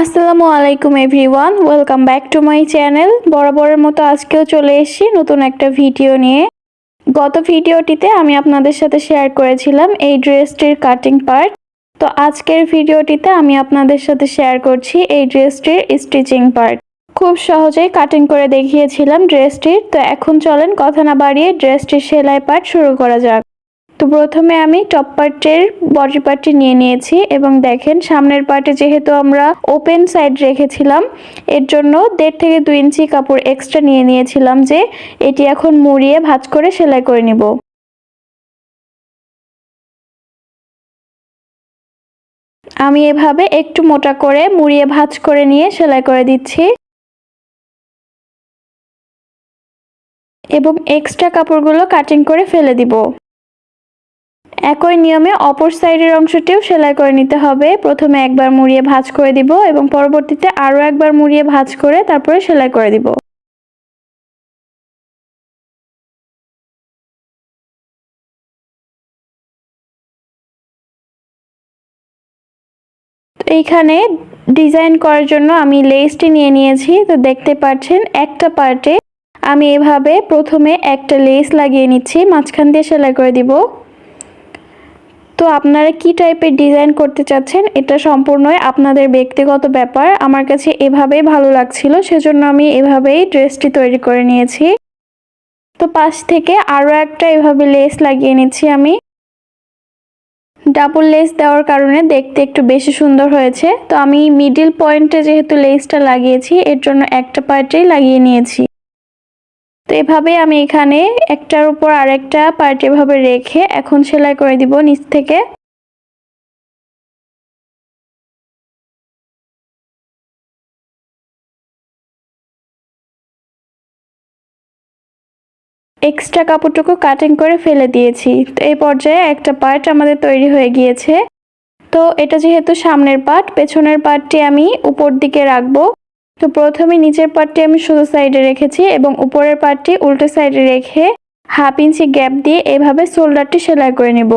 আসসালামু আলাইকুম everyone, welcome back to my channel. বরাবরের মতো আজকেও চলে এসেছি নতুন একটা ভিডিও নিয়ে। গত ভিডিওটিতে আমি আপনাদের সাথে শেয়ার করেছিলাম এই ড্রেসটির কাটিং পার্ট। তো আজকের ভিডিওটিতে আমি আপনাদের সাথে শেয়ার করছি এই ড্রেসটির স্টিচিং পার্ট। খুব সহজেই কাটিং করে দেখিয়েছিলাম ড্রেসটির। তো এখন চলেন কথা না বাড়িয়ে ড্রেসটির সেলাই পার্ট শুরু করা যাক। তো প্রথমে আমি টপ পার্টের বডি পার্টটি নিয়ে নিয়েছি এবং দেখেন সামনের পার্টে যেহেতু আমরা ওপেন সাইড রেখেছিলাম, এর জন্য দেড় থেকে দুই ইঞ্চি কাপড় এক্সট্রা নিয়ে নিয়েছিলাম যে এটি এখন মুড়িয়ে ভাজ করে সেলাই করে নিব। আমি এভাবে একটু মোটা করে মুড়িয়ে ভাজ করে নিয়ে সেলাই করে দিচ্ছি। এবং এক্সট্রা কাপড়গুলো কাটিং করে ফেলে দিব। একই নিয়মে অপর সাইডের অংশটিও সেলাই করে নিতে হবে। প্রথমে একবার মুড়িয়ে ভাঁজ করে দিব এবং পরবর্তীতে আরও একবার মুড়িয়ে ভাঁজ করে তারপরে সেলাই করে দিব। এইখানে ডিজাইন করার জন্য আমি লেসটি নিয়ে নিয়েছি। তো দেখতে পাচ্ছেন একটা পার্টে আমি এভাবে প্রথমে একটা লেস লাগিয়ে নিচ্ছি, মাঝখান দিয়ে সেলাই করে দিব। তো আপনারা কি টাইপের ডিজাইন করতে চাচ্ছেন? এটা সম্পূর্ণই আপনাদের ব্যক্তিগত ব্যাপার। আমার কাছে এভাবেই ভালো লাগছিল, সেজন্য আমি এভাবেই ড্রেসটি তৈরি করে নিয়েছি। তো পাশ থেকে আরও একটা এভাবে লেস লাগিয়ে নিচ্ছি আমি। ডাবল লেস দেওয়ার কারণে দেখতে একটু বেশি সুন্দর হয়েছে। তো আমি মিডিল পয়েন্টে যেহেতু লেসটা লাগিয়েছি, এর জন্য একটা পার্টেই লাগিয়ে নিয়েছি। তো এভাবে আমি এখানে একটার উপর আরেকটা পার্ট এভাবে রেখে এখন সেলাই করে দিব নিচ থেকে। এক্সট্রা কাপড়টুকু কাটিং করে ফেলে দিয়েছি। তো এই পর্যায়ে একটা পার্ট আমাদের তৈরি হয়ে গিয়েছে। তো এটা যেহেতু সামনের পার্ট, পেছনের পার্টটি আমি উপর দিকে রাখব। তো প্রথমে নিচের পার্টটি আমি সোজা সাইডে রেখেছি এবং উপরের পার্টটি উল্টো সাইডে রেখে হাফ ইঞ্চি গ্যাপ দিয়ে এভাবে শোল্ডারটি সেলাই করে নিব।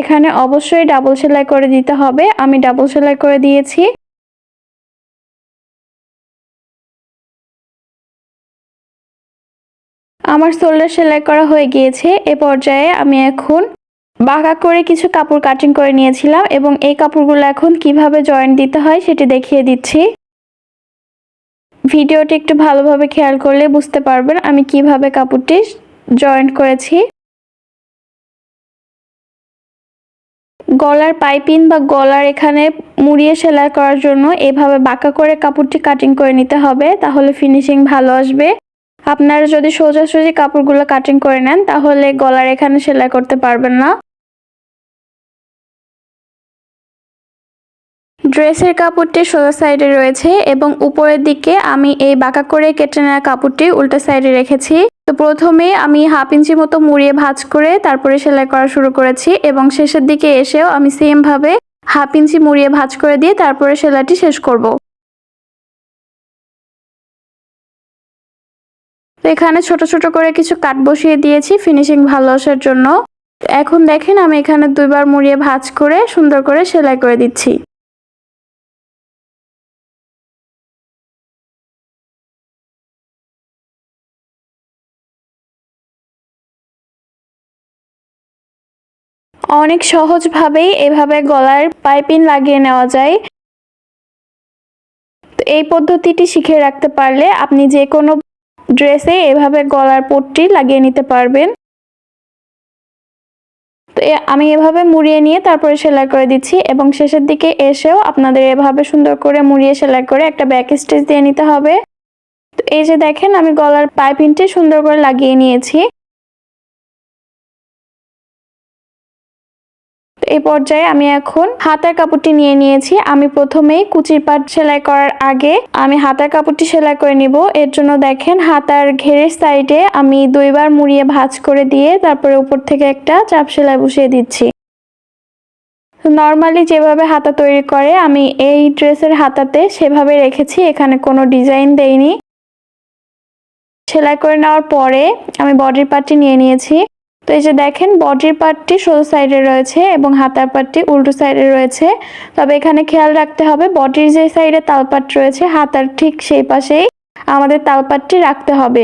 এখানে অবশ্যই ডাবল সেলাই করে দিতে হবে। আমি ডাবল সেলাই করে দিয়েছি। আমার শোল্ডার সেলাই করা হয়ে গিয়েছে। এ পর্যায়ে আমি এখন বাঁকা করে কিছু কাপড় কাটিং করে নিয়েছিলাম এবং এই কাপড়গুলো এখন কীভাবে জয়েন্ট দিতে হয় সেটি দেখিয়ে দিচ্ছি। ভিডিওটি একটু ভালোভাবে খেয়াল করলে বুঝতে পারবেন আমি কীভাবে কাপড়টি জয়েন্ট করেছি। গলার পাইপিং বা গলার এখানে মুড়িয়ে সেলাই করার জন্য এভাবে বাঁকা করে কাপড়টি কাটিং করে নিতে হবে, তাহলে ফিনিশিং ভালো আসবে। আপনারা যদি সোজাসুজি কাপড়গুলো কাটিং করে নেন, তাহলে গলার এখানে সেলাই করতে পারবেন না। ড্রেসের কাপড়টি সোজা সাইডে রয়েছে এবং উপরের দিকে আমি এই বাঁকা করে কেটে নেওয়া কাপড়টি উল্টো সাইডে রেখেছি। তো প্রথমে আমি হাফ ইঞ্চি মতো মুড়িয়ে ভাঁজ করে তারপরে সেলাই করা শুরু করেছি এবং শেষের দিকে এসেও আমি সেম ভাবে হাফ ইঞ্চি মুড়িয়ে ভাঁজ করে দিয়ে তারপরে সেলাইটি শেষ করব। তো এখানে ছোট ছোট করে কিছু কাট বসিয়ে দিয়েছি ফিনিশিং ভালো আসার জন্য। এখন দেখেন আমি এখানে দুইবার মুড়িয়ে ভাঁজ করে সুন্দর করে সেলাই করে দিচ্ছি। অনেক সহজভাবেই এভাবে গলার পাইপিং লাগিয়ে নেওয়া যায়। তো এই পদ্ধতিটি শিখে রাখতে পারলে আপনি যে কোনো ড্রেসে এভাবে গলার পট্টি লাগিয়ে নিতে পারবেন। তো আমি এভাবে মুড়িয়ে নিয়ে তারপরে সেলাই করে দিচ্ছি এবং শেষের দিকে এসেও আপনাদের এভাবে সুন্দর করে মুড়িয়ে সেলাই করে একটা ব্যাক স্টিচ দিয়ে নিতে হবে। তো এই যে দেখেন আমি গলার পাইপিংটি সুন্দর করে লাগিয়ে নিয়েছি। এই পর্যায়ে আমি এখন হাতার কাপড়টি নিয়ে নিয়েছি। আমি প্রথমেই কুচির পাট সেলাই করার আগে আমি হাতার কাপড়টি সেলাই করে নিব। এর জন্য দেখেন হাতার ঘেরের সাইডে আমি দুইবার মুড়িয়ে ভাঁজ করে দিয়ে তারপরে উপর থেকে একটা চাপ সেলাই বসিয়ে দিচ্ছি। নর্মালি যেভাবে হাতা তৈরি করে, আমি এই ড্রেসের হাতাতে সেভাবে রেখেছি। এখানে কোনো ডিজাইন দেইনি। সেলাই করে নেওয়ার পরে আমি বডির পার্টটি নিয়ে নিয়েছি। তো এই যে দেখেন বডির পার্টটি সোজা সাইডে রয়েছে এবং হাতার পার্টটি উল্টো সাইডে রয়েছে। তবে এখানে খেয়াল রাখতে হবে বডির যে সাইডে তালপাট রয়েছে, হাতার ঠিক সেই পাশেই আমাদের তালপাটটি রাখতে হবে।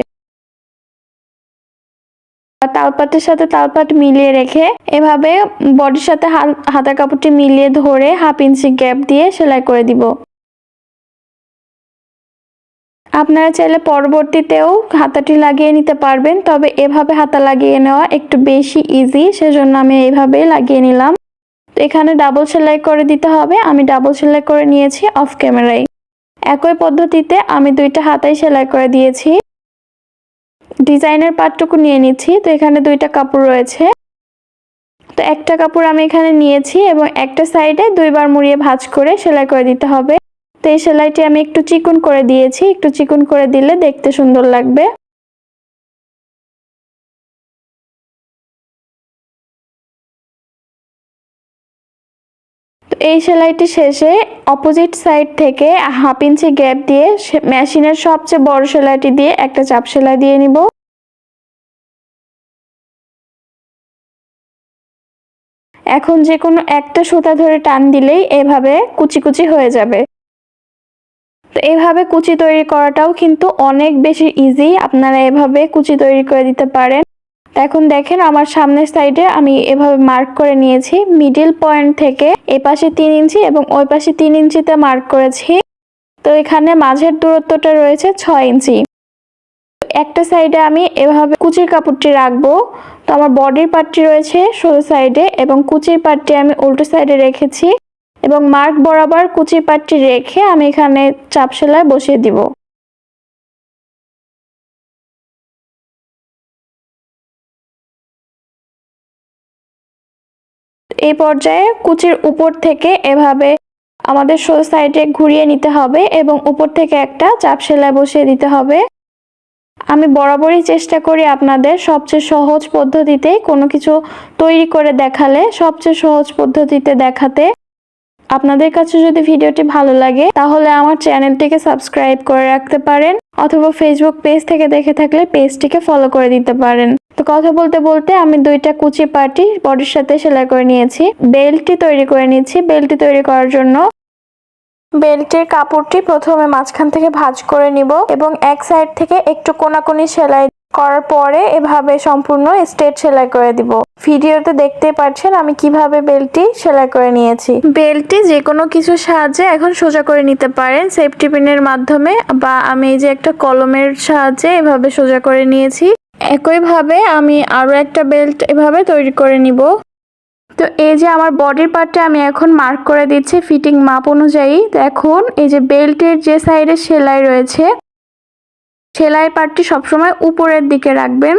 তালপাটের সাথে তালপাট মিলিয়ে রেখে এভাবে বডির সাথে হাতার কাপড়টি মিলিয়ে ধরে হাফ ইঞ্চি গ্যাপ দিয়ে সেলাই করে দিব। আপনারা চাইলে পরবর্তীতেও হাতাটি লাগিয়ে নিতে পারবেন, তবে এভাবে হাতা লাগিয়ে নেওয়া একটু বেশি ইজি সেজন্য আমি এইভাবেই লাগিয়ে নিলাম। তো এখানে ডাবল সেলাই করে দিতে হবে, আমি ডাবল সেলাই করে নিয়েছি অফ ক্যামেরায় একই পদ্ধতিতে আমি দুইটা হাতাই সেলাই করে দিয়েছি। ডিজাইনের পার্টটুকু নিয়ে নিচ্ছি, তো এখানে দুইটা কাপড় রয়েছে। তো একটা কাপড় আমি এখানে নিয়েছি এবং একটা সাইডে দুইবার মুড়িয়ে ভাঁজ করে সেলাই করে দিতে হবে। তো এই সেলাইটি আমি একটু চিকুন করে দিয়েছি। একটু চিকুন করে দিলে দেখতে সুন্দর লাগবে। এই সেলাইটি শেষে অপোজিট সাইড থেকে হাফ ইঞ্চি গ্যাপ দিয়ে মেশিনের সবচেয়ে বড় সেলাইটি দিয়ে একটা চাপ সেলাই দিয়ে নিব। এখন যে কোনো একটা সুতা ধরে টান দিলেই এভাবে কুচি কুচি হয়ে যাবে। এভাবে কুচি তৈরি করাটাও কিন্তু অনেক বেশি ইজি আপনারা এভাবে কুচি তৈরি করে দিতে পারেন। এখন দেখেন আমার সামনের সাইডে আমি এভাবে মার্ক করে নিয়েছি। মিডিল পয়েন্ট থেকে এ পাশে তিন ইঞ্চি এবং ওই পাশে তিন ইঞ্চিতে মার্ক করেছি। তো এখানে মাঝের দূরত্বটা রয়েছে ছয় ইঞ্চি। একটা সাইডে আমি এভাবে কুচির কাপড়টি রাখব। তো আমার বডির পার্টটি রয়েছে সোজা সাইডে এবং কুচির পার্টটি আমি উল্টো সাইডে রেখেছি। এবং মার্ক বরাবর কুচির পাটটি রেখে আমি এখানে চাপ সেলাই বসিয়ে দিব। এই পর্যায়ে কুচির উপর থেকে এভাবে আমাদের সোজা সাইডে ঘুরিয়ে নিতে হবে এবং উপর থেকে একটা চাপ সেলাই বসিয়ে দিতে হবে। আমি বরাবরই চেষ্টা করি আপনাদের সবচেয়ে সহজ পদ্ধতিতে কোনো কিছু তৈরি করে দেখালে, সবচেয়ে সহজ পদ্ধতিতে দেখাতে। আপনাদের কাছে যদি ভিডিওটি ভালো লাগে, তাহলে আমার চ্যানেলটিকে সাবস্ক্রাইব করে রাখতে পারেন, অথবা ফেসবুক পেজ থেকে দেখে থাকলে পেজটিকে ফলো করে দিতে পারেন। তো কথা বলতে বলতে আমি দুইটা কুচি পাটি বডির সাথে সেলাই করে নিয়েছি। বেল্টটি তৈরি করে নিয়েছি। বেল্টটি তৈরি করার জন্য বেল্টের কাপড়টি প্রথমে মাঝখান থেকে ভাঁজ করে নিব এবং এক সাইড থেকে একটু কোনাকুনি সেলাই করার পরে এভাবে সম্পূর্ণ স্ট্রেট সেলাই করে দিব। ভিডিওতে দেখতে পাচ্ছেন আমি কীভাবে বেল্টটি সেলাই করে নিয়েছি। বেল্টটি যে কোনো কিছু সাহায্যে এখন সোজা করে নিতে পারেন। সেফটি পিনের মাধ্যমে বা আমি এই যে একটা কলমের সাহায্যে এভাবে সোজা করে নিয়েছি। একইভাবে আমি আরও একটা বেল্ট এভাবে তৈরি করে নিব। তো এই যে আমার বডির পার্টটা আমি এখন মার্ক করে দিচ্ছি ফিটিং মাপ অনুযায়ী। এখন এই যে বেল্টের যে সাইডে সেলাই রয়েছে সেলাই পার্টটি সবসময় উপরের দিকে রাখবেন,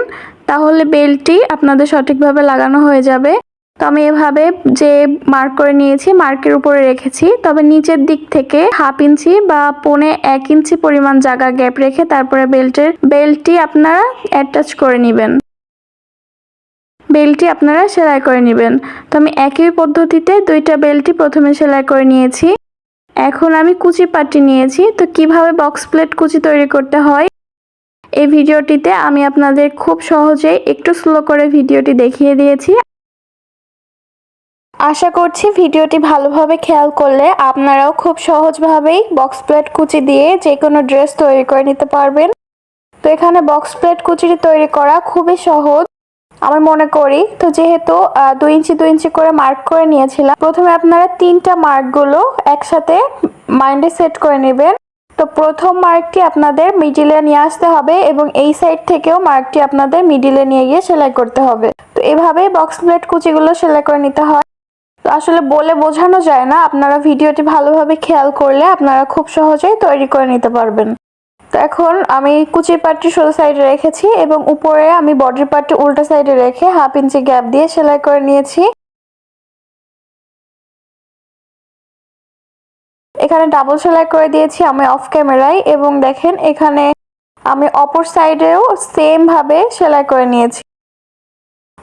তাহলে বেল্টটি আপনাদের সঠিকভাবে লাগানো হয়ে যাবে। তো আমি এভাবে যে মার্ক করে নিয়েছি মার্কের উপরে রেখেছি। তবে নিচের দিক থেকে হাফ ইঞ্চি বা পনে এক ইঞ্চি পরিমাণ জায়গা গ্যাপ রেখে তারপরে বেল্টের বেল্টটি আপনারা অ্যাটাচ করে নেবেন। বেল্টটি আপনারা সেলাই করে নেবেন। তো আমি একই পদ্ধতিতে দুইটা বেল্টটি প্রথমে সেলাই করে নিয়েছি। এখন আমি কুচি পাটি নিয়েছি। তো কীভাবে বক্স প্লেট কুচি তৈরি করতে হয় এই ভিডিওটিতে আমি আপনাদের খুব সহজেই একটু স্লো করে ভিডিওটি দেখিয়ে দিয়েছি। আশা করছি ভিডিওটি ভালোভাবে খেয়াল করলে আপনারাও খুব সহজভাবেই বক্স প্লেট কুচি দিয়ে যে কোনো ড্রেস তৈরি করে নিতে পারবেন। তো এখানে বক্স প্লেট কুচিটি তৈরি করা খুবই সহজ। আমার মনে করি, তো যেহেতু দুই ইঞ্চি দুই ইঞ্চি করে মার্ক করে নিয়েছিলাম, প্রথমে আপনারা তিনটা মার্কগুলো একসাথে মাইন্ডে সেট করে নেবেন। তো প্রথম মার্কটি আপনাদের মিডিলে নিয়ে আসতে হবে এবং এই সাইড থেকেও মার্কটি আপনাদের মিডিলে নিয়ে গিয়ে সেলাই করতে হবে। তো এভাবেই বক্স প্লেট কুচিগুলো সেলাই করে নিতে হয়। তো আসলে বলে বোঝানো যায় না, আপনারা ভিডিওটি ভালোভাবে খেয়াল করলে আপনারা খুব সহজেই তৈরি করে নিতে পারবেন। তো এখন আমি কুচির পাটটি সোজা সাইডে রেখেছি এবং উপরে আমি বডির পাটটি উল্টা সাইডে রেখে হাফ ইঞ্চি গ্যাপ দিয়ে সেলাই করে নিয়েছি। এখানে ডাবল সেলাই করে দিয়েছি আমি অফ ক্যামেরায় এবং দেখেন এখানে আমি অপর সাইডেও সেম ভাবে সেলাই করে নিয়েছি।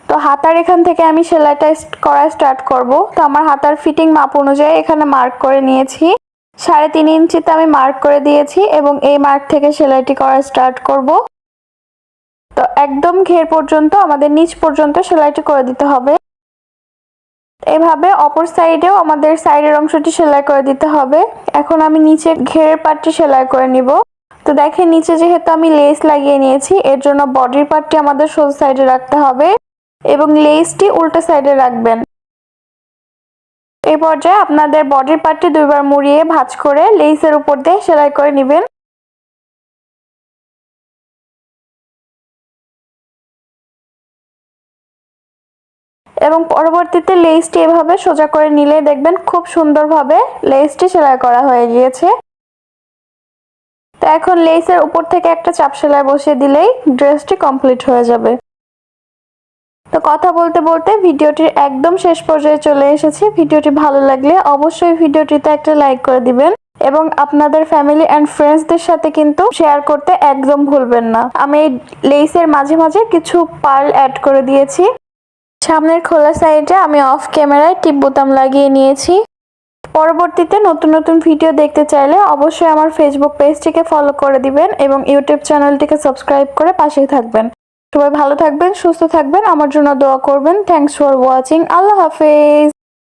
তো হাতার এখান থেকে আমি সেলাইটা করা স্টার্ট করব। তো আমার হাতার ফিটিং মাপ অনুযায়ী এখানে মার্ক করে নিয়েছি। সাড়ে তিন ইঞ্চিতে আমি মার্ক করে দিয়েছি এবং এই মার্ক থেকে সেলাইটি করা স্টার্ট করব। তো একদম ঘের পর্যন্ত, আমাদের নিচ পর্যন্ত সেলাইটি করে দিতে হবে। এভাবে অপর সাইডেও আমাদের সাইডের অংশটি সেলাই করে দিতে হবে। এখন আমি নিচে ঘেরের পাটটি সেলাই করে নিব। তো দেখেন, নিচে যেহেতু আমি লেস লাগিয়ে নিয়েছি, এর জন্য বডির পার্টটি আমাদের সোজা সাইডে রাখতে হবে এবং লেসটি উল্টো সাইডে রাখবেন। এই পর্যায়ে আপনাদের বডির পার্টটি দুইবার মুড়িয়ে ভাঁজ করে লেসের উপর দিয়ে সেলাই করে নেবেন। এবং পরবর্তীতে লেসটি এভাবে সোজা করে নিলে দেখবেন খুব সুন্দরভাবে লেসটি সেলাই করা হয়ে গিয়েছে। তো এখন লেসের উপর থেকে একটা চাপ সেলাই বসিয়ে দিলেই ড্রেসটি কমপ্লিট হয়ে যাবে। তো কথা বলতে বলতে ভিডিওটির একদম শেষ পর্যায়ে চলে এসেছি। ভিডিওটি ভালো লাগলে অবশ্যই ভিডিওটিতে একটা লাইক করে দিবেন এবং আপনাদের ফ্যামিলি অ্যান্ড ফ্রেন্ডসদের সাথে কিন্তু শেয়ার করতে একদম ভুলবেন না। আমি লেসের মাঝে মাঝে কিছু পার্ল অ্যাড করে দিয়েছি। সামনের খোলা সাইডে আমি অফ ক্যামেরায় টিপ বোতাম লাগিয়ে নিয়েছি। পরবর্তীতে নতুন নতুন ভিডিও দেখতে চাইলে অবশ্যই আমার ফেসবুক পেজটিকে ফলো করে দিবেন এবং ইউটিউব চ্যানেলটিকে সাবস্ক্রাইব করে পাশেই থাকবেন। সবাই ভালো থাকবেন, সুস্থ থাকবেন, আমার জন্য দোয়া করবেন। থ্যাংকস ফর ওয়াচিং আল্লাহ হাফেজ।